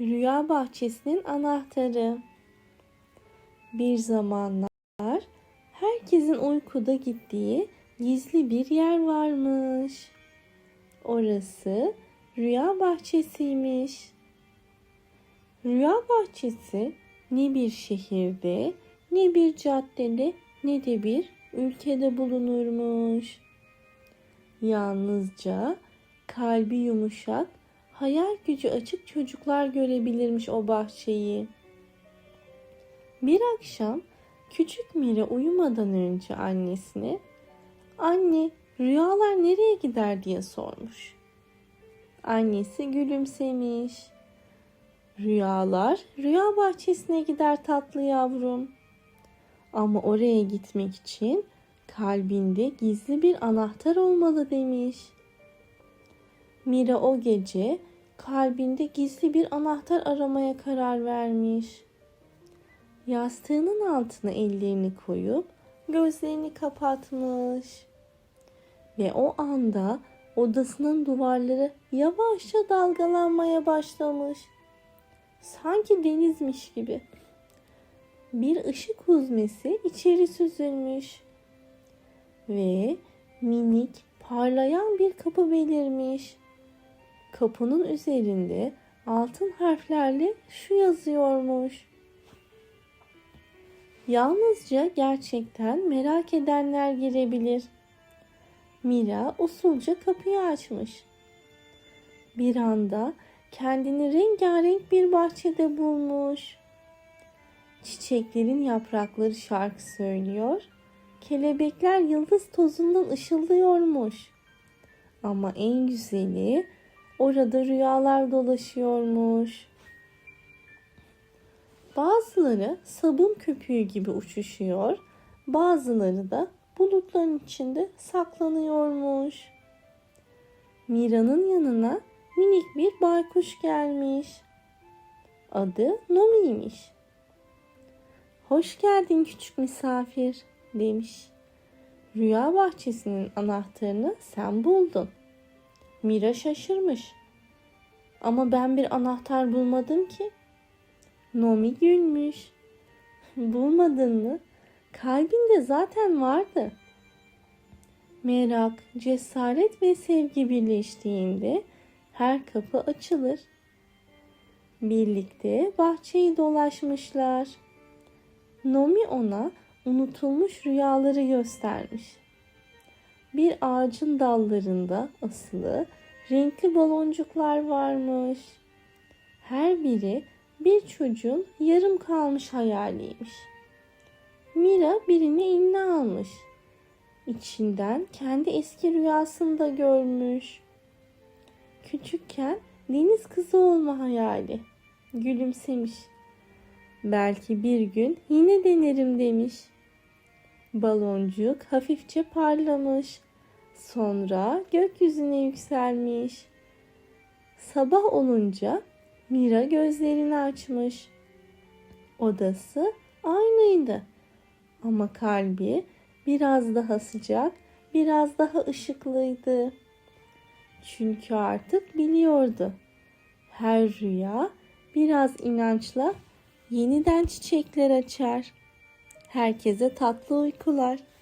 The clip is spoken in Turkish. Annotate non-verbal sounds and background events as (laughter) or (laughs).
Rüya bahçesinin anahtarı. Bir zamanlar herkesin uykuda gittiği gizli bir yer varmış. Orası rüya bahçesiymiş. Rüya bahçesi ne bir şehirde, ne bir caddede, ne de bir ülkede bulunurmuş. Yalnızca kalbi yumuşak, hayal gücü açık çocuklar görebilirmiş o bahçeyi. Bir akşam küçük Mira uyumadan önce annesine "Anne, rüyalar nereye gider?" diye sormuş. Annesi gülümsemiş. Rüyalar rüya bahçesine gider tatlı yavrum. Ama oraya gitmek için kalbinde gizli bir anahtar olmalı demiş. Mira o gece kalbinde gizli bir anahtar aramaya karar vermiş. Yastığının altına ellerini koyup gözlerini kapatmış. Ve o anda odasının duvarları yavaşça dalgalanmaya başlamış. Sanki denizmiş gibi. Bir ışık huzmesi içeri süzülmüş. Ve minik parlayan bir kapı belirmiş. Kapının üzerinde altın harflerle şu yazıyormuş. Yalnızca gerçekten merak edenler girebilir. Mira usulca kapıyı açmış. Bir anda kendini rengarenk bir bahçede bulmuş. Çiçeklerin yaprakları şarkı söylüyor. Kelebekler yıldız tozundan ışıldıyormuş. Ama en güzeli orada rüyalar dolaşıyormuş. Bazıları sabun köpüğü gibi uçuşuyor, bazıları da bulutların içinde saklanıyormuş. Mira'nın yanına minik bir baykuş gelmiş. Adı Nomi'ymiş. Hoş geldin küçük misafir demiş. Rüya bahçesinin anahtarını sen buldun. Mira şaşırmış. Ama ben bir anahtar bulmadım ki. Nomi gülmüş. (laughs) Bulmadın mı? Kalbinde zaten vardı. Merak, cesaret ve sevgi birleştiğinde her kapı açılır. Birlikte bahçeyi dolaşmışlar. Nomi ona unutulmuş rüyaları göstermiş. Bir ağacın dallarında asılı renkli baloncuklar varmış. Her biri bir çocuğun yarım kalmış hayaliymiş. Mira birini eline almış. İçinden kendi eski rüyasını da görmüş. Küçükken deniz kızı olma hayali. Gülümsemiş. Belki bir gün yine denerim demiş. Baloncuk hafifçe parlamış. Sonra gökyüzüne yükselmiş. Sabah olunca Mira gözlerini açmış. Odası aynıydı. Ama kalbi biraz daha sıcak, biraz daha ışıklıydı. Çünkü artık biliyordu. Her rüya biraz inançla yeniden çiçekler açar. Herkese tatlı uykular.